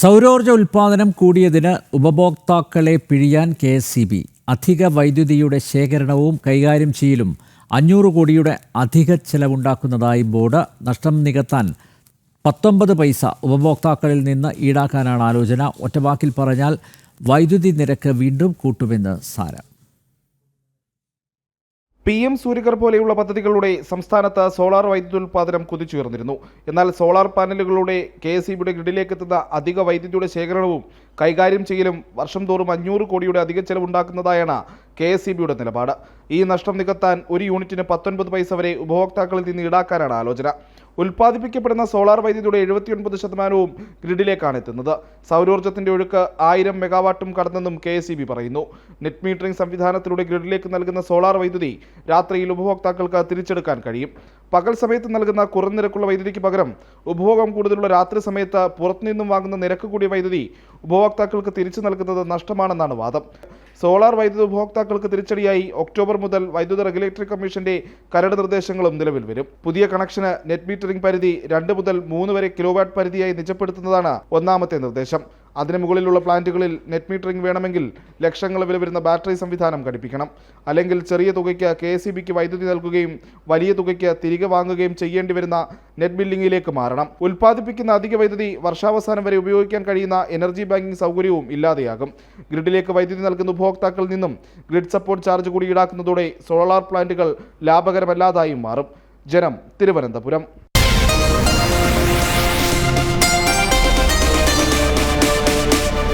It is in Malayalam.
സൗരോർജ ഉൽപ്പാദനം കൂടിയതിന് ഉപഭോക്താക്കളെ പിഴിയാൻ കെ എസ് സി ബി. അധിക വൈദ്യുതിയുടെ ശേഖരണവും കൈകാര്യം ചെയ്യലും അഞ്ഞൂറ് കോടിയുടെ അധിക ചെലവുണ്ടാക്കുന്നതായി ബോർഡ് നഷ്ടം നികത്താൻ പത്തൊമ്പത് പൈസ ഉപഭോക്താക്കളിൽ നിന്ന് ഈടാക്കാനാണ് ആലോചന. ഒറ്റവാക്കിൽ പറഞ്ഞാൽ വൈദ്യുതി നിരക്ക് വീണ്ടും കൂട്ടുമെന്ന് സാരം. പി എം സൂര്യകർ പോലെയുള്ള പദ്ധതികളുടെ സംസ്ഥാനത്ത് സോളാർ വൈദ്യുതി ഉൽപ്പാദനം കുതിച്ചുയർന്നിരുന്നു. എന്നാൽ സോളാർ പാനലുകളുടെ കെ എസ് ഇബിയുടെ ഗ്രിഡിലേക്ക് എത്തുന്ന അധിക വൈദ്യുതിയുടെ ശേഖരണവും കൈകാര്യം ചെയ്യലും വർഷം തോറും അഞ്ഞൂറ് കോടിയുടെ അധിക ചെലവുണ്ടാക്കുന്നതായാണ് കെ എസ് ഇ ബിയുടെ നിലപാട്. ഈ നഷ്ടം നികത്താൻ ഒരു യൂണിറ്റിന് പത്തൊൻപത് പൈസ വരെ ഉപഭോക്താക്കളിൽ നിന്ന് ഈടാക്കാനാണ് ആലോചന. ഉൽപ്പാദിപ്പിക്കപ്പെടുന്ന സോളാർ വൈദ്യുതിയുടെ എഴുപത്തിയൊൻപത് ശതമാനവും ഗ്രിഡിലേക്കാണ് എത്തുന്നത്. സൗരോർജത്തിന്റെ ഒഴുക്ക് ആയിരം മെഗാവാട്ടും കടന്നെന്നും കെ പറയുന്നു. നെറ്റ് മീറ്ററിംഗ് സംവിധാനത്തിലൂടെ ഗ്രിഡിലേക്ക് നൽകുന്ന സോളാർ വൈദ്യുതി രാത്രിയിൽ ഉപഭോക്താക്കൾക്ക് തിരിച്ചെടുക്കാൻ കഴിയും. പകൽ സമയത്ത് നൽകുന്ന കുറഞ്ഞ നിരക്കുള്ള വൈദ്യുതിക്ക് പകരം ഉപഭോഗം കൂടുതലുള്ള രാത്രി സമയത്ത് പുറത്തുനിന്നും വാങ്ങുന്ന നിരക്ക് കൂടിയ വൈദ്യുതി ഉപഭോക്താക്കൾക്ക് തിരിച്ചു നൽകുന്നത് നഷ്ടമാണെന്നാണ് വാദം. സോളാർ വൈദ്യുതി ഉപഭോക്താക്കൾക്ക് തിരിച്ചടിയായി ഒക്ടോബർ മുതൽ വൈദ്യുത റെഗുലേറ്ററി കമ്മീഷന്റെ കരട് നിർദ്ദേശങ്ങളും നിലവിൽ വരും. പുതിയ കണക്ഷന് നെറ്റ് മീറ്ററിംഗ് പരിധി രണ്ട് മുതൽ മൂന്ന് വരെ കിലോവാട്ട് പരിധിയായി നിജപ്പെടുത്തുന്നതാണ് ഒന്നാമത്തെ നിർദ്ദേശം. അതിന് മുകളിലുള്ള പ്ലാന്റുകളിൽ നെറ്റ് മീറ്ററിംഗ് വേണമെങ്കിൽ ലക്ഷങ്ങൾ വില വരുന്ന ബാറ്ററി സംവിധാനം ഘടിപ്പിക്കണം. അല്ലെങ്കിൽ ചെറിയ തുകയ്ക്ക് കെ എസ് വൈദ്യുതി നൽകുകയും വലിയ തുകയ്ക്ക് തിരികെ വാങ്ങുകയും ചെയ്യേണ്ടി വരുന്ന നെറ്റ് ബില്ലിംഗിലേക്ക് മാറണം. ഉൽപ്പാദിപ്പിക്കുന്ന അധിക വൈദ്യുതി വർഷാവസാനം വരെ ഉപയോഗിക്കാൻ കഴിയുന്ന എനർജി ബാങ്കിംഗ് സൗകര്യവും ഇല്ലാതെയാകും. ഗ്രിഡിലേക്ക് വൈദ്യുതി നൽകുന്ന ഉപഭോക്താക്കളിൽ നിന്നും ഗ്രിഡ് സപ്പോർട്ട് ചാർജ് കൂടി ഈടാക്കുന്നതോടെ സോളാർ പ്ലാന്റുകൾ ലാഭകരമല്ലാതായും മാറും. ജനം തിരുവനന്തപുരം.